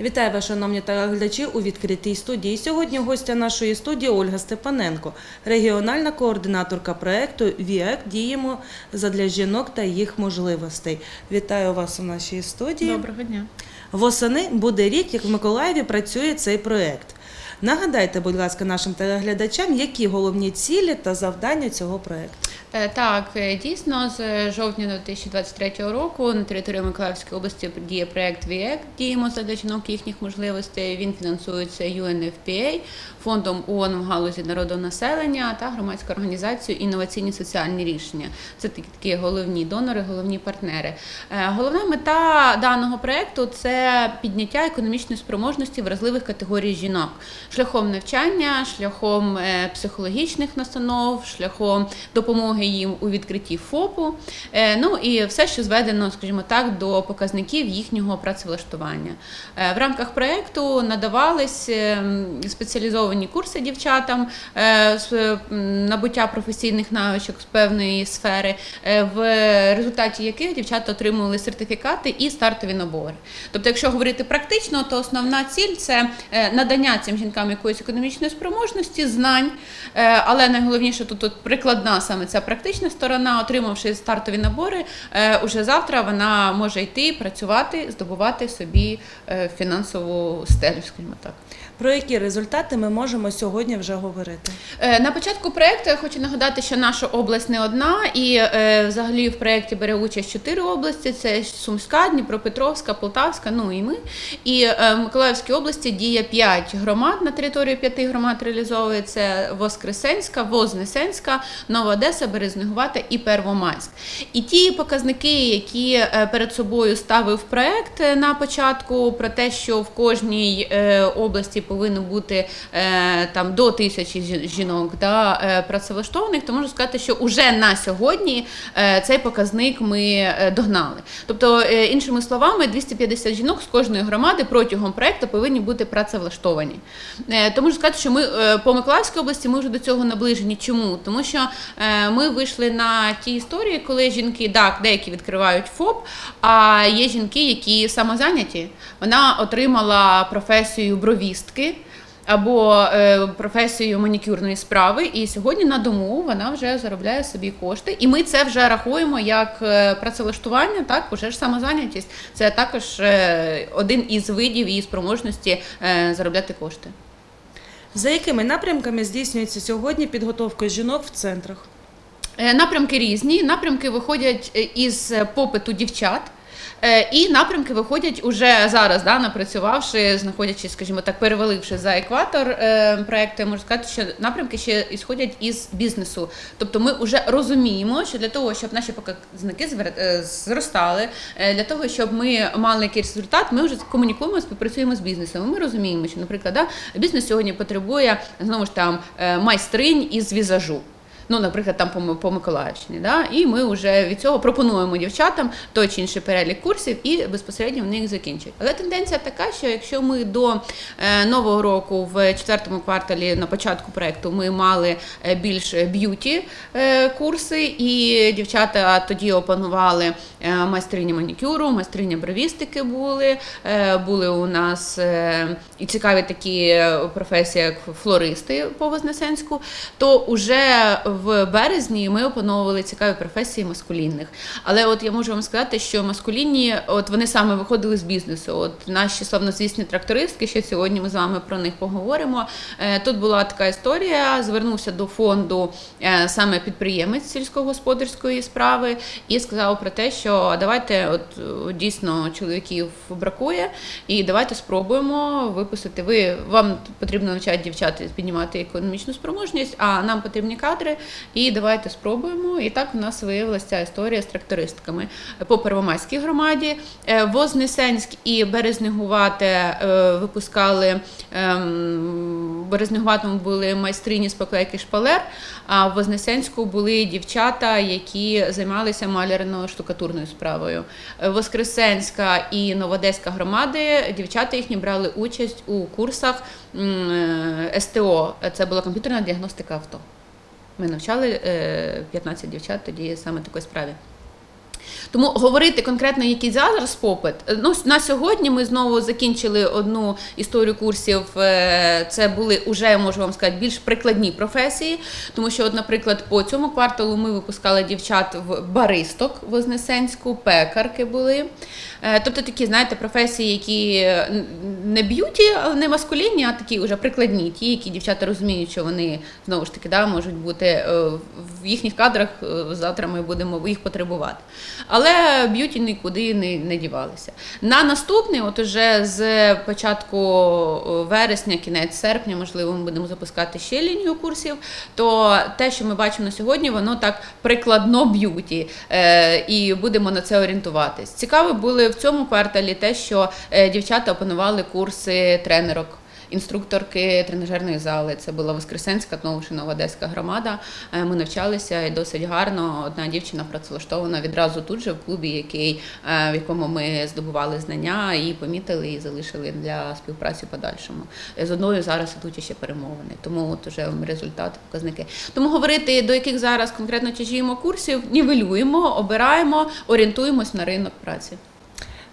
Вітаю вас, шановні телеглядачі, у відкритій студії. Сьогодні гостя нашої студії Ольга Степаненко, регіональна координаторка проєкту ВІЕК Діємо задля жінок та їх можливостей. Вітаю вас у нашій студії. Доброго дня. Восени буде рік, як в Миколаєві працює цей проект. Нагадайте, будь ласка, нашим телеглядачам, які головні цілі та завдання цього проекту. Е, Так, е, дійсно, з жовтня 2023 року на території Миколаївської області діє проект ВІЕК Діємо задля жінок їхніх можливостей. Він фінансується UNFPA, фондом ООН в галузі народонаселення та громадською організацією інноваційні соціальні рішення. Це такі, такі головні донори, головні партнери. Е, Головна мета даного проекту це підняття економічної спроможності вразливих категорій жінок шляхом навчання, шляхом е, психологічних настанов, шляхом допомоги їм у відкритті ФОПу. Е, Ну і все, що зведено, скажімо так, до показників їхнього працевлаштування. Е, В рамках проекту надавались е, спеціалізовані курси дівчатам з набуття професійних навичок з певної сфери, в результаті яких дівчата отримували сертифікати і стартові набори. Тобто, якщо говорити практично, то основна ціль це надання цим жінкам якоїсь економічної спроможності, знань, е, але найголовніше тут, тут прикладна саме ця практична сторона, отримавши стартові набори, е, уже завтра вона може йти працювати, здобувати собі е, фінансову стелю, скажімо так. Про які результати ми можемо сьогодні вже говорити? Е, На початку проекту я хочу нагадати, що наша область не одна, і е, взагалі в проєкті бере участь чотири області: це Сумська, Дніпропетровська, Полтавська, ну і ми. І е, в Миколаївській області діє п'ять громад на території п'яти громад реалізовується Воскресенська, Вознесенська, Нова Одеса, Березнегувата і Первомайськ. І ті показники, які перед собою ставив проект е, на початку, про те, що в кожній області повинно бути е, там до тисячі жінок да, е, працевлаштованих, то можу сказати, що уже на сьогодні е, цей показник ми догнали. Тобто, іншими словами, 250 жінок з кожної громади протягом проекту повинні бути працевлаштовані. То можу сказати, що ми по Миколаївській області ми вже до цього наближені. Чому? Тому що ми вийшли на ті історії, коли жінки, так, деякі відкривають ФОП, а є жінки, які самозайняті. Вона отримала професію бровістки. Або е, професію манікюрної справи, і сьогодні на дому вона вже заробляє собі кошти. І ми це вже рахуємо як е, працевлаштування, так уже ж самозайнятість. Це також е, один із видів її спроможності е, заробляти кошти. За якими напрямками здійснюється сьогодні підготовка жінок в центрах? Е, Напрямки різні. Напрямки виходять е, із попиту дівчат. Е, І напрямки виходять уже зараз, да, напрацювавши, знаходячись, скажімо так, переваливши за екватор е, проекту, я можу сказати, що напрямки ще ісходять із бізнесу. Тобто ми вже розуміємо, що для того, щоб наші показники е, зростали, для того, щоб ми мали якийсь результат, ми вже комунікуємо, співпрацюємо з бізнесом. Ми розуміємо, що, наприклад, да, бізнес сьогодні потребує знову ж там майстринь із візажу. Ну, наприклад, там по, по Миколаївщині, да? і ми вже від цього пропонуємо дівчатам той чи інший перелік курсів і безпосередньо в них закінчують. Але тенденція така, що якщо ми до е, нового року в четвертому кварталі на початку проекту ми мали е, більш б'юті е, курси, і дівчата тоді опанували майстрині манікюру, майстриня бровістики були. Були у нас і цікаві такі професії, як флористи по Вознесенську, то уже в березні ми опановували цікаві професії маскулінних. Але от я можу вам сказати, що маскулінні, от вони саме виходили з бізнесу. От наші славнозвісні трактористки, ще сьогодні ми з вами про них поговоримо. Е, Тут була така історія. Звернувся до фонду е, саме підприємець сільськогосподарської справи і сказав про те, що давайте, от дійсно чоловіків бракує, і давайте спробуємо випустити. Ви вам потрібно навчати дівчат піднімати економічну спроможність, а нам потрібні кадри. І давайте спробуємо. І так у нас виявилася ця історія з трактористками по Первомайській громаді. Е, Вознесенськ і Березнегувате е, випускали ем, Березнегуватому були майстрині з поклейки шпалер, а в Вознесенську були дівчата, які займалися малярно-штукатурною справою. Е, Воскресенська і Новодеська громади дівчата їхні брали участь у курсах СТО. Це була комп'ютерна діагностика авто. Ми навчали е, 15 дівчат тоді саме такої справі. Тому говорити конкретно, який зараз попит. е, Ну на сьогодні ми знову закінчили одну історію курсів. е, Це були уже можу вам сказати більш прикладні професії, тому що, от, наприклад, по цьому кварталу ми випускали дівчат в баристок Вознесенську, пекарки були. Е, Тобто такі, знаєте, професії, які е, не б'юті, але не маскулінні, а такі вже прикладні, ті, які дівчата розуміють, що вони знову ж таки да, можуть бути е, в їхніх кадрах. Завтра ми будемо їх потребувати. Але б'юті нікуди не, не дівалися. На наступний, от уже з початку вересня, кінець серпня, можливо, ми будемо запускати ще лінію курсів. То те, що ми бачимо на сьогодні, воно так прикладно б'юті, і будемо на це орієнтуватись. Цікаво було в цьому кварталі те, що е, дівчата опанували курси тренерок. Інструкторки тренажерної зали, це була Воскресенська, Новошинова Одеська громада. Е, Ми навчалися і досить гарно. Одна дівчина працевлаштована відразу тут же в клубі, який, е, в якому ми здобували знання і помітили і залишили для співпраці подальшому. З одною зараз ідуть ще перемовини, тому от уже результати, показники. Тому говорити, до яких зараз конкретно тяжіємо курсів, нівелюємо, обираємо, орієнтуємось на ринок праці.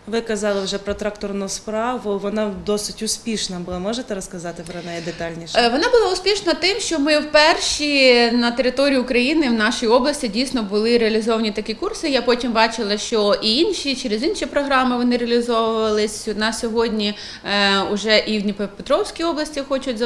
Ви казали вже про тракторну справу. Вона досить успішна була. Можете розказати про неї детальніше? Е, Вона була успішна тим, що ми вперші на території України в нашій області дійсно були реалізовані такі курси. Я потім бачила, що і інші через інші програми вони реалізовувались на сьогодні. е, Уже і в Дніпропетровській області хочуть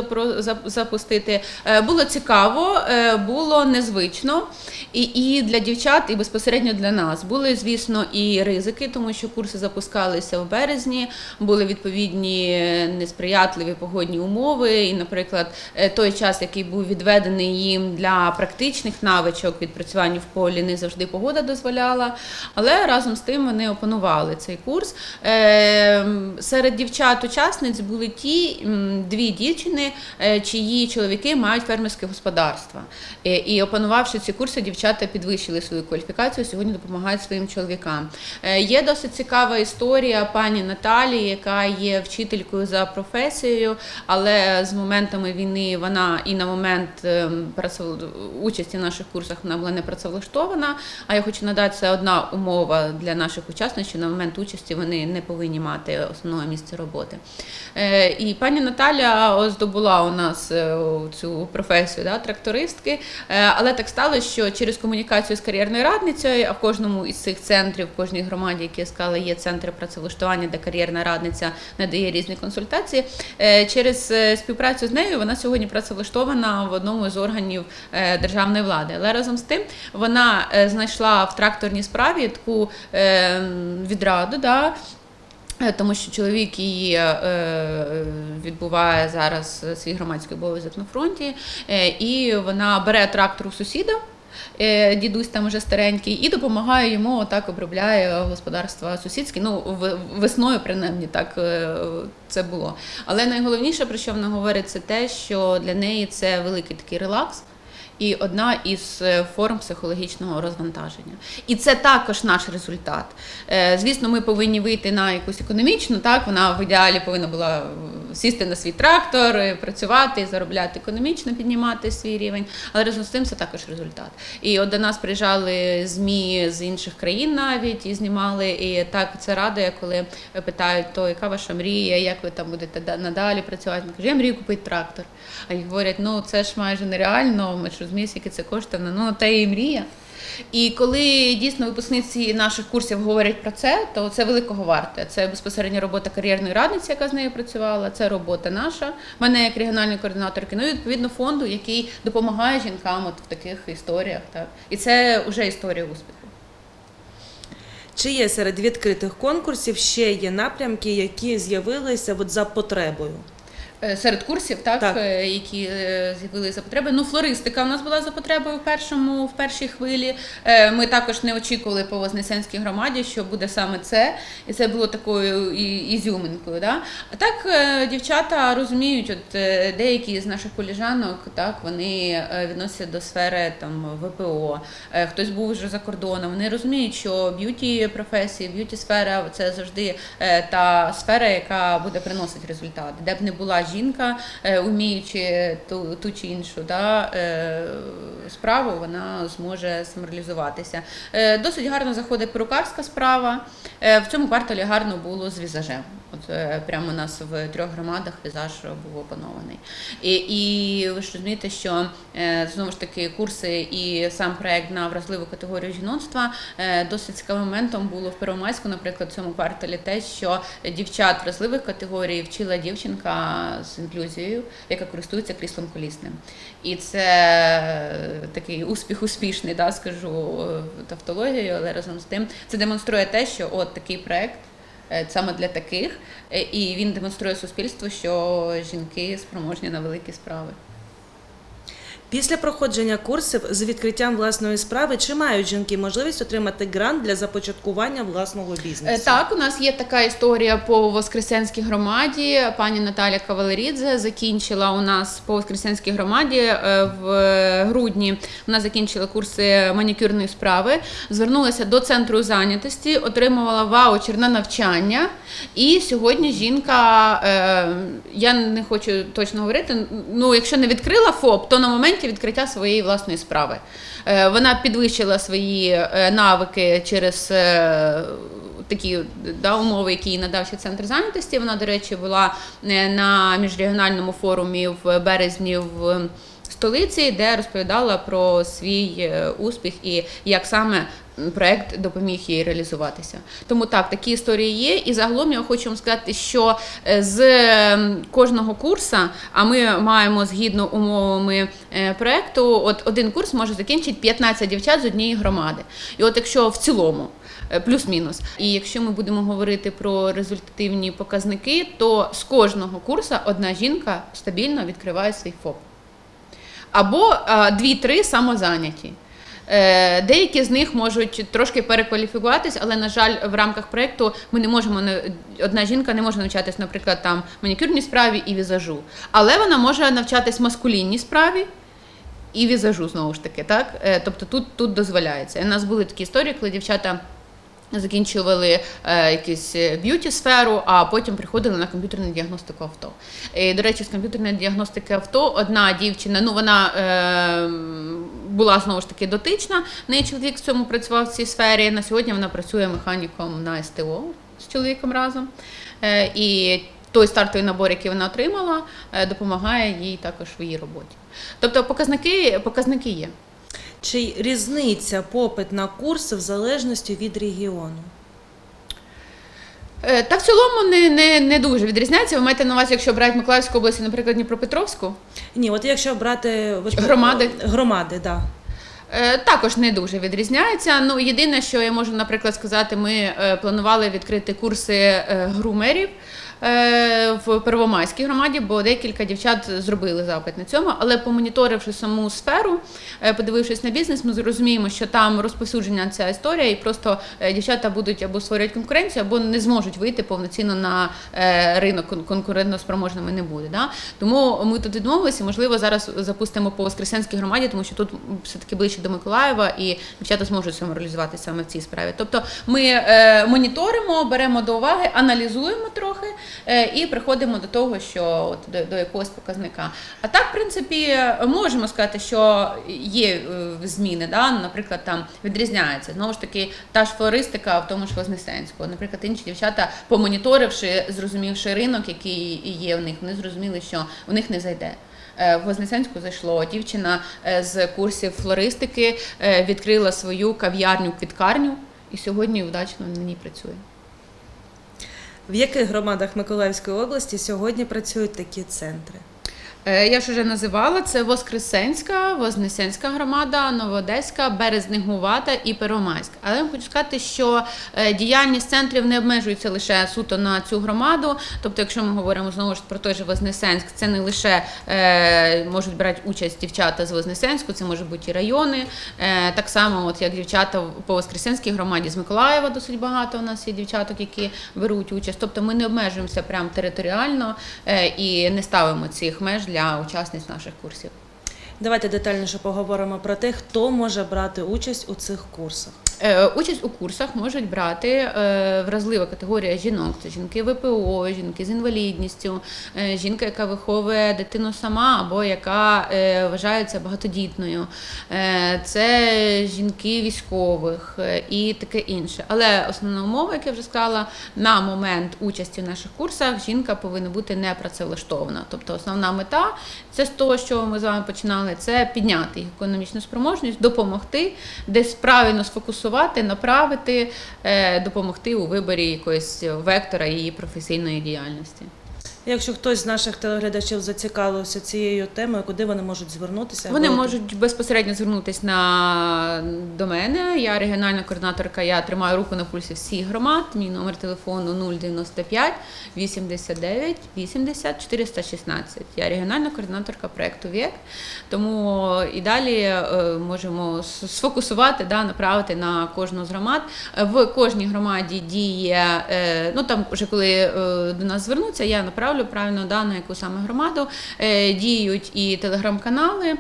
запустити. Е, Було цікаво, було незвично і, для дівчат, і безпосередньо для нас. Були, звісно, і ризики, тому що курси запускалися в березні, були відповідні несприятливі погодні умови. І, наприклад, е, той час, який був відведений їм для практичних навичок відпрацювання в полі, не завжди погода дозволяла. Але разом з тим вони опанували цей курс. Е, Серед дівчат-учасниць були ті дві дівчини, е, чиї чоловіки мають фермерське господарство. І опанувавши ці курси, дівчата підвищили свою кваліфікацію, сьогодні допомагають своїм чоловікам. Є досить цікава історія пані Наталії, яка є вчителькою за професією, але з моментами війни вона і на момент ем, участі в наших курсах вона була не працевлаштована. А я хочу надати це одна умова для наших учасників, що на момент участі вони не повинні мати основного місця роботи. Е, І пані Наталя здобула у нас е, цю професію да, трактористки, Е, але так сталося, що через комунікацію з кар'єрною радницею, а в кожному із цих центрів, в кожній громаді, які я сказала, є центри працевлаштування, де кар'єрна радниця надає різні консультації. Е, Через е, співпрацю з нею вона сьогодні працевлаштована в одному з органів е, державної влади. Але разом з тим вона знайшла в тракторній справі таку відраду. Да, Тому що чоловік її відбуває зараз свій громадський обов'язок на фронті, і вона бере трактор у сусіда. Е, Дідусь там уже старенький, і допомагає йому отак обробляє господарства сусідські. Ну весною, принаймні, так е, це було. Але найголовніше, про що вона говорить, це те, що для неї це великий такий релакс. І одна із е, форм психологічного розвантаження. І це також наш результат. Е, Звісно, ми повинні вийти на якусь економічну, так вона в ідеалі повинна була е, сісти на свій трактор, працювати, заробляти економічно, піднімати свій рівень. Але разом з тим це також результат. І от до нас приїжджали змі з інших країн навіть і знімали. І так це радує, коли питають, то яка ваша мрія, як ви там будете да- надалі працювати. Ми кажемо, я мрію купити трактор. А їх говорять, ну це ж майже нереально, ми ж розуміємо, скільки це коштує. Ну, та і мрія. І коли дійсно випускниці наших курсів говорять про це, то це великого варте. Це безпосередньо робота кар'єрної радниці, яка з нею працювала. Це робота наша, мене як регіональної координаторки. Ну і відповідно фонду, який допомагає жінкам от в таких історіях. Так і це вже історія успіху. Чи є серед відкритих конкурсів ще є напрямки, які з'явилися от за потребою? Е, Серед курсів, так, Так. е, які е, з'явилися за потреби. Ну, флористика у нас була за потребою в першому в першій хвилі. Ми також не очікували по Вознесенській громаді, що буде саме це, і це було такою ізюминкою. Да? А так дівчата розуміють, от деякі з наших коліжанок, так вони відносяться до сфери там ВПО. Хтось був вже за кордоном. Вони розуміють, що б'юті професії, б'юті сфера це завжди та сфера, яка буде приносити результати, де б не була жінка, уміючи вміючи ту, ту чи іншу да, е, справу, вона зможе самореалізуватися. Е, Досить гарно заходить перукарська справа. Е, В цьому кварталі гарно було з візажем. От е, прямо у нас в трьох громадах візаж був опанований. І, і ви ж розумієте, що е, знову ж таки курси і сам проект на вразливу категорію жіноцтва е, досить цікавим моментом було в Первомайську, наприклад, в цьому кварталі те, що дівчат вразливих категорій вчила дівчинка з інклюзією, яка користується кріслом колісним. І це такий успіх успішний, да, скажу тавтологією, але разом з тим це демонструє те, що от такий проект. Е, Саме для таких, е, і він демонструє суспільству, що жінки спроможні на великі справи. Після проходження курсів з відкриттям власної справи, чи мають жінки можливість отримати грант для започаткування власного Е, бізнесу? Так, у нас є така історія по Воскресенській громаді. Пані Наталя Кавалерідзе закінчила у нас по Воскресенській громаді е, в грудні. Вона закінчила курси манікюрної справи, звернулася до центру зайнятості, отримувала ваучер на навчання. І сьогодні жінка, е, я не хочу точно говорити. Ну, якщо не відкрила ФОП, то на моменті відкриття своєї власної справи. Е, Вона підвищила свої е, навики через е, такі да, умови, які їй надав ще центр зайнятості. Вона, до речі, була на міжрегіональному форумі в березні в столиці, де розповідала про свій е, успіх і як саме проект допоміг їй реалізуватися. Тому так, такі історії є. І загалом я хочу вам сказати, що е, з ем, кожного курсу, а ми маємо згідно умовами е, проекту, от один курс може закінчити 15 дівчат з однієї громади. І от якщо в цілому. е, Плюс-мінус. І якщо ми будемо говорити про результативні показники, то з кожного курсу одна жінка стабільно відкриває свій ФОП. Або а, дві-три самозайняті. Е, Деякі з них можуть трошки перекваліфікуватись, але на жаль, в рамках проєкту ми не можемо одна жінка не може навчатись, наприклад, там манікюрній справі і візажу. Але вона може навчатись маскулінній справі і візажу знову ж таки. Так? Е, Тобто тут, тут дозволяється. У нас були такі історії, коли дівчата. Закінчували е, якусь б'юті сферу, а потім приходили на комп'ютерну діагностику авто. І, до речі, з комп'ютерної діагностики авто одна дівчина, ну вона е, була знову ж таки дотична. Неї чоловік в цьому працював в цій сфері. На сьогодні вона працює механіком на СТО з чоловіком разом. Е, і той стартовий набор, який вона отримала, е, допомагає їй також в її роботі. Тобто показники, показники є. Чи різниця попит на курси в залежності від регіону? Е, Та в цілому не, не, не дуже відрізняється. Ви маєте на увазі, якщо брати Миколаївську область, наприклад, Дніпропетровську, Ні, от якщо брати от- Громади? громади, да. Е, Також не дуже відрізняється. Ну єдине, що я можу, наприклад, сказати, ми е, планували відкрити курси грумерів. Е, В Первомайській громаді, бо декілька дівчат зробили запит на цьому, але помоніторивши саму сферу, е, подивившись на бізнес, ми зрозуміємо, що там розповсюджена ця історія, і просто е, дівчата будуть або створювати конкуренцію, або не зможуть вийти повноцінно на ринок конкурентно-спроможними не буде. Да? Тому ми тут відмовилися. Можливо, зараз запустимо по Воскресенській громаді, тому що тут все таки ближче до Миколаєва, і дівчата зможуть самореалізувати саме в цій справі. Тобто ми моніторимо, беремо до уваги, аналізуємо трохи і приходимо до того, що от до, до якогось показника. А так, в принципі, можемо сказати, що є е, зміни. Да? Наприклад, там відрізняється знову ж таки та ж флористика в тому ж Вознесенську. Наприклад, інші дівчата, помоніторивши, зрозумівши ринок, який є в них, вони зрозуміли, що у них не зайде. Е, В Вознесенську зайшло дівчина е, з курсів флористики, е, відкрила свою кав'ярню квіткарню і сьогодні вдачно на ній працює. В яких громадах Миколаївської області сьогодні працюють такі центри? Е, Я ж вже називала це Воскресенська, Вознесенська громада, Новоодеська, Березнегувата і Первомайська. Але я хочу сказати, що е, діяльність центрів не обмежується лише суто на цю громаду. Тобто, якщо ми говоримо знову ж про той же Вознесенськ, це не лише е, можуть брати участь дівчата з Вознесенську, це можуть бути і райони. Так само, от як дівчата по Воскресенській громаді з Миколаєва, досить багато у нас є дівчаток, які беруть участь. Тобто ми не обмежуємося прямо територіально і не ставимо цих меж для учасниць наших курсів. Давайте детальніше поговоримо про те, хто може брати участь у цих курсах. Е, Участь у курсах можуть брати е, вразлива категорія жінок. Це жінки ВПО, жінки з інвалідністю, е, жінка, яка виховує дитину сама або яка вважається багатодітною. Це жінки військових і таке інше. Але основна умова, як я вже сказала, на момент участі в наших курсах жінка повинна бути не працевлаштована. Тобто основна мета це з того, що ми з вами починали, це підняти їх економічну спроможність, допомогти, десь правильно сфокусувати, направити, е, допомогти у виборі якогось вектора її професійної діяльності. Якщо хтось з наших телеглядачів зацікавився цією темою, куди вони можуть звернутися? Вони Або- можуть безпосередньо звернутися на до мене. Я регіональна координаторка. Я тримаю руку на пульсі всіх громад. Мій номер телефону 095 89 80 416. Я регіональна координаторка проекту ВІЕК. Тому і далі е, можемо с- сфокусувати, да, направити на кожну з громад. Е, В кожній громаді діє, е, ну там вже коли е, до нас звернуться, я направлю правильно да, на яку саме громаду. Е, Діють і телеграм-канали,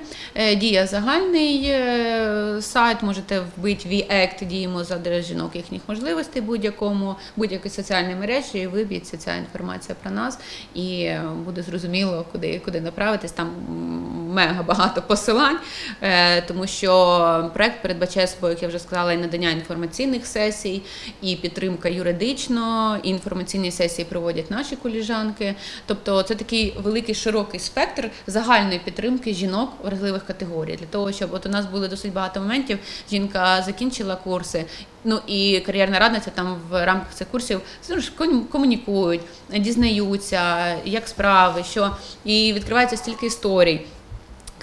дія діє загальний е, сайт. Можете вбити VACT, діємо за жінок їхніх можливостей будь-якому, будь-якій соціальній мережі, і виб'ється ця інформація про нас, і буде зрозуміло, куди, куди направитись. Там мега багато посилань, е, тому що проект передбачає собою, як я вже сказала, і надання інформаційних сесій, і підтримка юридично, і інформаційні сесії проводять наші коліжанки. Тобто це такий великий широкий спектр загальної підтримки жінок вразливих категорій для того, щоб от у нас було досить багато моментів. Жінка закінчила курси. Ну і кар'єрна радниця там в рамках цих курсів комунікують, дізнаються, як справи, що і відкривається стільки історій.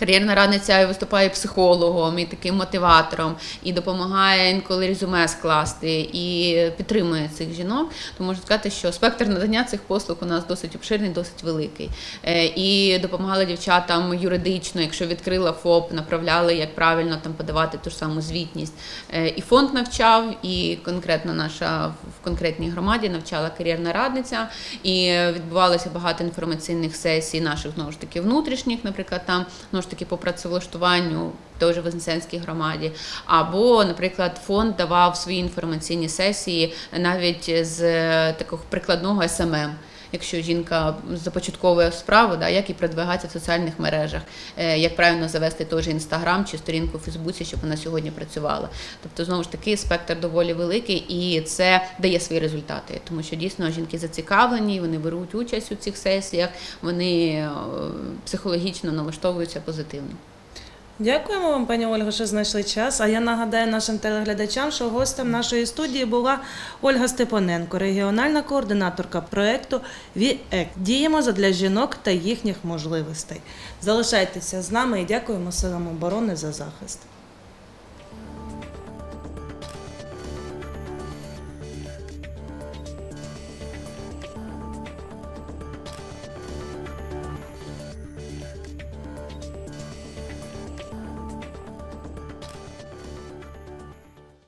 Кар'єрна радниця виступає психологом і таким мотиватором, і допомагає інколи резюме скласти, і підтримує цих жінок. То можу сказати, що спектр надання цих послуг у нас досить обширний, досить великий. Е, І допомагали дівчатам юридично, якщо відкрила ФОП, направляли, як правильно там подавати ту ж саму звітність. Е, І фонд навчав, і конкретно наша в конкретній громаді навчала кар'єрна радниця, і відбувалося багато інформаційних сесій наших знову ж таки внутрішніх, наприклад, там знову ж таки по працевлаштуванню в той Вознесенській громаді. Або, наприклад, фонд давав свої інформаційні сесії навіть з е, такого прикладного СММ. Якщо жінка започатковує справу, да, як і продвигатися в соціальних мережах, е, як правильно завести той же інстаграм чи сторінку в Фейсбуці, щоб вона сьогодні працювала. Тобто, знову ж таки, спектр доволі великий, і це дає свої результати, тому що дійсно жінки зацікавлені, вони беруть участь у цих сесіях, вони е, психологічно налаштовуються позитивно. Дякуємо вам, пані Ольга, що знайшли час. А я нагадаю нашим телеглядачам, що гостем нашої студії була Ольга Степаненко, регіональна координаторка проекту ВІЕК. Діємо задля жінок та їхніх можливостей. Залишайтеся з нами і дякуємо силам оборони за захист.